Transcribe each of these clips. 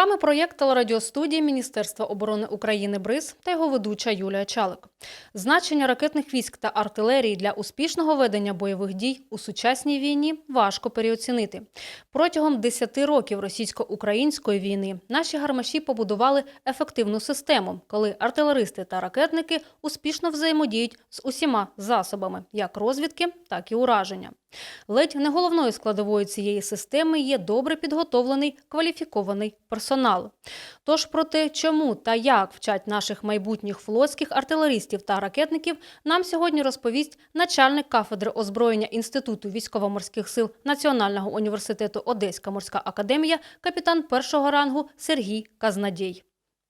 вами проєкт телерадіостудії Міністерства оборони України БРИЗ та його ведуча Юлія Чалик. Значення ракетних військ та артилерії для успішного ведення бойових дій у сучасній війні важко переоцінити. Протягом 10 років російсько-української війни наші гармаші побудували ефективну систему, коли артилеристи та ракетники успішно взаємодіють з усіма засобами, як розвідки, так і ураження. Ледь не головною складовою цієї системи є добре підготовлений кваліфікований персонал. Тож про те, чому та як вчать наших майбутніх флотських артилеристів та ракетників, нам сьогодні розповість начальник кафедри озброєння Інституту військово-морських сил Національного університету Одеська морська академія, капітан першого рангу Сергій Казнадій.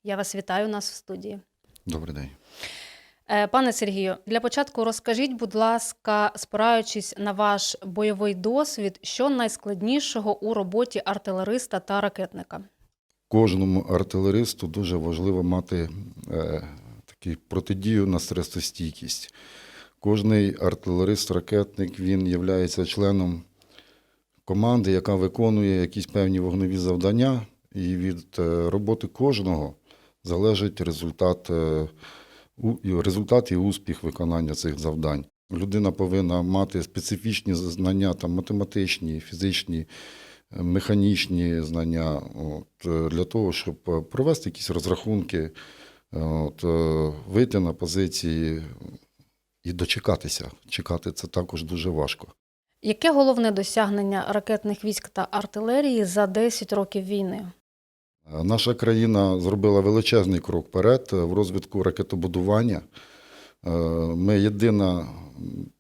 Я вас вітаю у нас в студії. Добрий день. Е, Пане Сергію, для початку розкажіть, будь ласка, спираючись на ваш бойовий досвід, що найскладнішого у роботі артилериста та ракетника? Кожному артилеристу дуже важливо мати е, таку протидію на стресостійкість. Кожний артилерист-ракетник він є членом команди, яка виконує якісь певні вогневі завдання, і від е, роботи кожного залежить результат, е, результат і успіх виконання цих завдань. Людина повинна мати специфічні знання, там, математичні, фізичні, механічні знання от, е, для того, щоб е, провести якісь розрахунки, е, от, вийти на позиції і дочекатися. Чекати це також дуже важко. Яке головне досягнення ракетних військ та артилерії за 10 років війни? Наша країна зробила величезний крок вперед в розвитку ракетобудування. Е, Ми єдина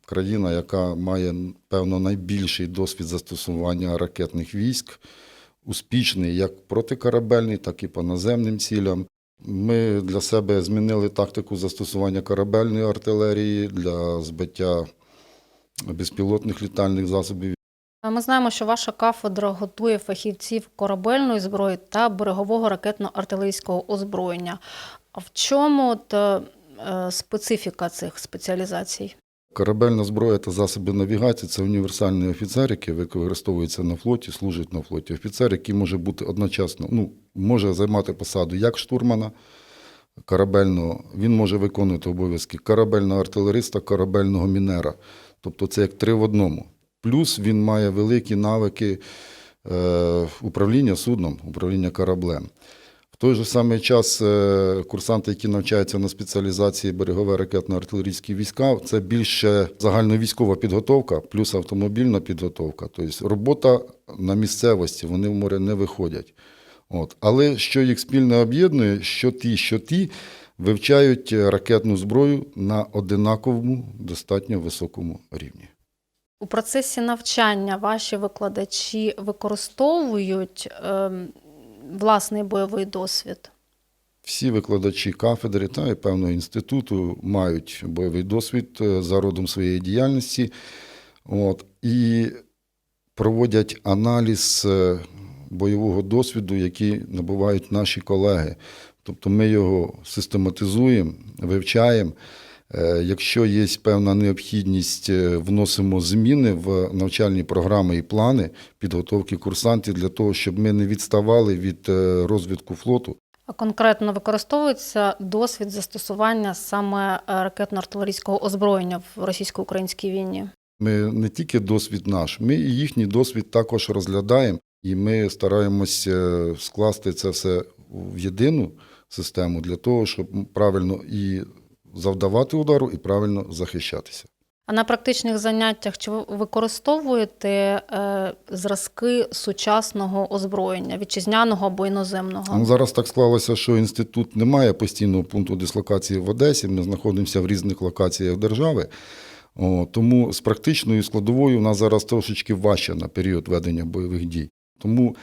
країна, яка має, певно, найбільший досвід застосування ракетних військ, успішний як протикорабельний, так і по наземним цілям. Ми для себе змінили тактику застосування корабельної артилерії для збиття безпілотних літальних засобів Ми знаємо, що ваша кафедра готує фахівців корабельної зброї та берегового ракетно-артилерійського озброєння. А в чому е, специфіка цих спеціалізацій? Корабельна зброя та засоби навігації це універсальний офіцер, який використовується на флоті, служить на флоті. Офіцер, який може бути одночасно, ну, може займати посаду як штурмана корабельного, він може виконувати обов'язки корабельного артилериста, корабельного мінера. Тобто це як три в одному. Плюс він має великі навики е, управління судном, управління кораблем. Той же самий час е, курсанти, які навчаються на спеціалізації берегове ракетно-артилерійські війська, це більше загальновійськова підготовка, плюс автомобільна підготовка. Тобто робота на місцевості, вони в море не виходять. От. Але що їх спільно об'єднує, що ті, що ті вивчають ракетну зброю на одинаковому, достатньо високому рівні. У процесі навчання ваші викладачі використовують ем, власний бойовий досвід. Всі викладачі кафедри та і певного інституту мають бойовий досвід е, за родом своєї діяльності от, і проводять аналіз е, бойового досвіду, який набувають наші колеги. Тобто ми його систематизуємо, вивчаємо. Е, Якщо є певна необхідність, е, вносимо зміни в навчальні програми і плани підготовки курсантів для того, щоб ми не відставали від е, розвитку флоту. А конкретно використовується досвід застосування саме ракетно-артилерійського озброєння в російсько-українській війні. Ми не тільки досвід наш, ми і їхній досвід також розглядаємо, і ми стараємось е, скласти це все в єдину систему для того, щоб правильно і завдавати удару, і правильно захищатися. А на практичних заняттях чи ви використовуєте е, зразки сучасного озброєння, вітчизняного або іноземного? Ну, зараз так склалося, що інститут не має постійного пункту дислокації в Одесі. Ми знаходимося в різних локаціях держави. О, тому з практичною складовою у нас зараз трошечки важче на період ведення бойових дій. Тому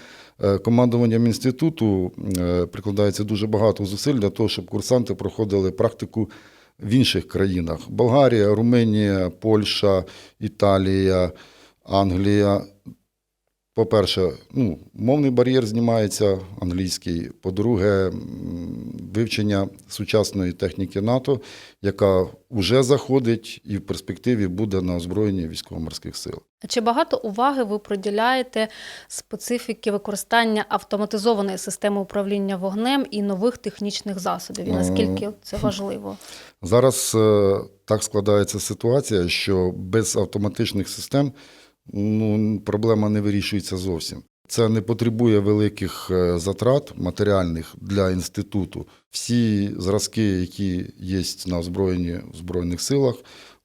е, командуванням інституту е, прикладається дуже багато зусиль для того, щоб курсанти проходили практику в інших країнах: Болгарія, Румунія, Польща, Італія, Англія. По-перше, ну, мовний бар'єр знімається англійський. По-друге, вивчення сучасної техніки НАТО, яка вже заходить і в перспективі буде на озброєнні військово-морських сил. Чи багато уваги ви приділяєте специфіки використання автоматизованої системи управління вогнем і нових технічних засобів? І наскільки це важливо? Зараз е, так складається ситуація, що без автоматичних систем ну, проблема не вирішується зовсім. Це не потребує великих е, затрат матеріальних для інституту. Всі зразки, які є на озброєнні в Збройних силах,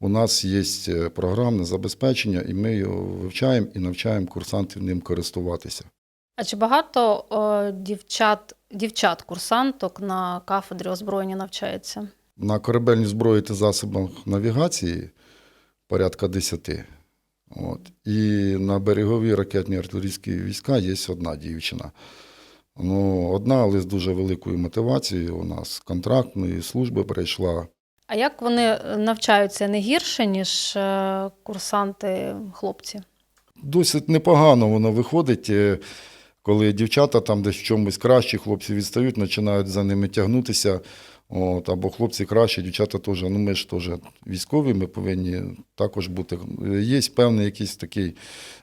у нас є е, програмне забезпечення, і ми його вивчаємо і навчаємо курсантів ним користуватися. А чи багато е, дівчат, дівчат, курсанток на кафедрі озброєння навчається? На корабельній зброї та засобах навігації порядка 10. От. І на берегові ракетні артилерійські війська є одна дівчина. Ну, одна, але з дуже великою мотивацією. У нас контрактної служби прийшла. А як вони е, навчаються не гірше, ніж е, курсанти хлопці? Досить непогано воно виходить, е, коли дівчата там десь в чомусь кращі, хлопці відстають, починають за ними тягнутися. От, або хлопці кращі, дівчата теж. Ну ми ж теж військові, ми повинні також бути. Є певний якийсь такий,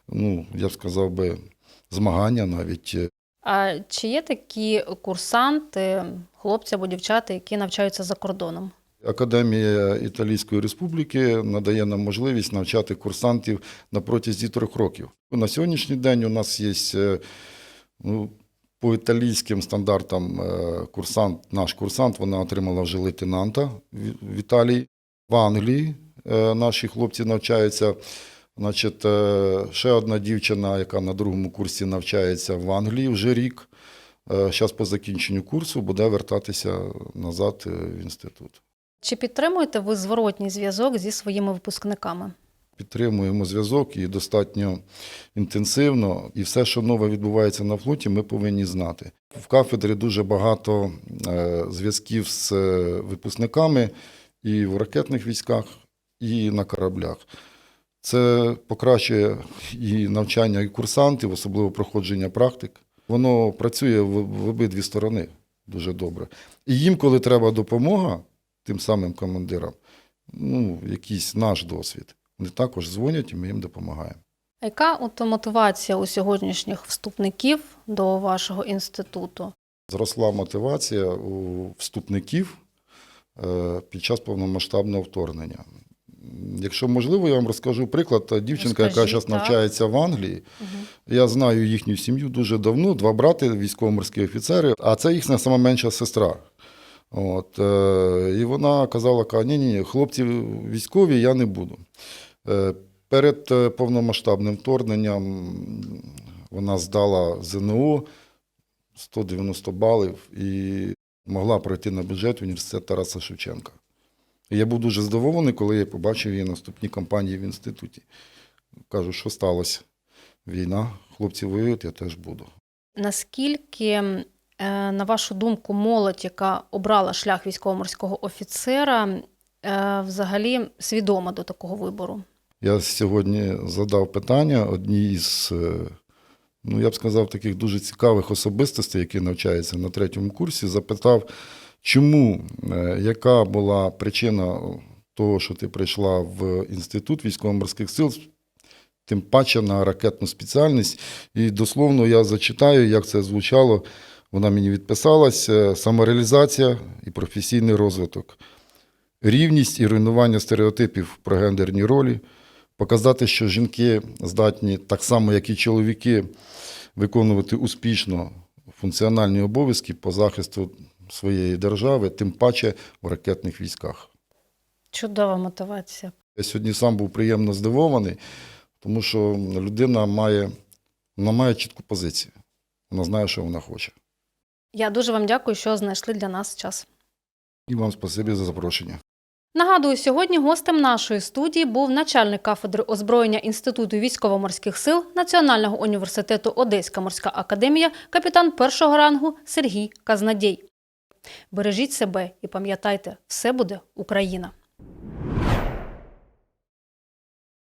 ну, я б сказав би, змагання навіть. А чи є такі курсанти, хлопці або дівчата, які навчаються за кордоном? Академія Італійської Республіки надає нам можливість навчати курсантів на протязі трьох років. На сьогоднішній день у нас є е, ну, по італійським стандартам е, курсант, наш курсант, вона отримала вже лейтенанта в- Італії. В Англії е, наші хлопці навчаються. Значить, е, ще одна дівчина, яка на другому курсі навчається в Англії вже рік. Зараз по закінченню курсу буде вертатися назад в інститут. Чи підтримуєте ви зворотній зв'язок зі своїми випускниками? Підтримуємо зв'язок і достатньо інтенсивно. І все, що нове відбувається на флоті, ми повинні знати. В кафедрі дуже багато е, зв'язків з е, випускниками і в ракетних військах, і на кораблях. Це покращує і навчання і курсантів, особливо проходження практик. Воно працює в, обидві сторони дуже добре. І їм, коли треба допомога, тим самим командирам, ну, якийсь наш досвід. Вони також дзвонять і ми їм допомагаємо. А Яка от мотивація у сьогоднішніх вступників до вашого інституту? Зросла мотивація у вступників е, під час повномасштабного вторгнення. Якщо можливо, я вам розкажу приклад. Дівчинка, яка зараз так. навчається в Англії, Угу. я знаю їхню сім'ю дуже давно, два брати, військово-морські офіцери, а це їхня сама менша сестра. От, е, і вона казала, каже, ні, ні, хлопці військові я не буду. Е, перед е, повномасштабним вторгненням вона здала ЗНО 190 балів і могла пройти на бюджет університет Тараса Шевченка. Я був дуже здивований, коли я побачив її наступні кампанії в інституті. Кажу, що сталося? Війна, хлопці воюють, я теж буду. Наскільки, е, на вашу думку, молодь, яка обрала шлях військово-морського офіцера, взагалі свідома до такого вибору? Я сьогодні задав питання одній із, е, ну я б сказав, таких дуже цікавих особистостей, які навчаються на третьому курсі, запитав, чому, е, яка була причина того, що ти прийшла в інститут військово-морських сил, тим паче на ракетну спеціальність. І дословно я зачитаю, як це звучало. Вона мені відписалась: е, самореалізація і професійний розвиток, рівність і руйнування стереотипів про гендерні ролі, показати, що жінки здатні так само, як і чоловіки, виконувати успішно функціональні обов'язки по захисту своєї держави, тим паче в ракетних військах. Чудова мотивація. Я сьогодні сам був приємно здивований, тому що людина має, вона має чітку позицію. Вона знає, що вона хоче. Я дуже вам дякую, що знайшли для нас час. І вам спасибі за запрошення. Нагадую, сьогодні гостем нашої студії був начальник кафедри озброєння Інституту військово-морських сил Національного університету Одеська морська академія, капітан першого рангу Сергій Казнадій. Бережіть себе і пам'ятайте, все буде Україна!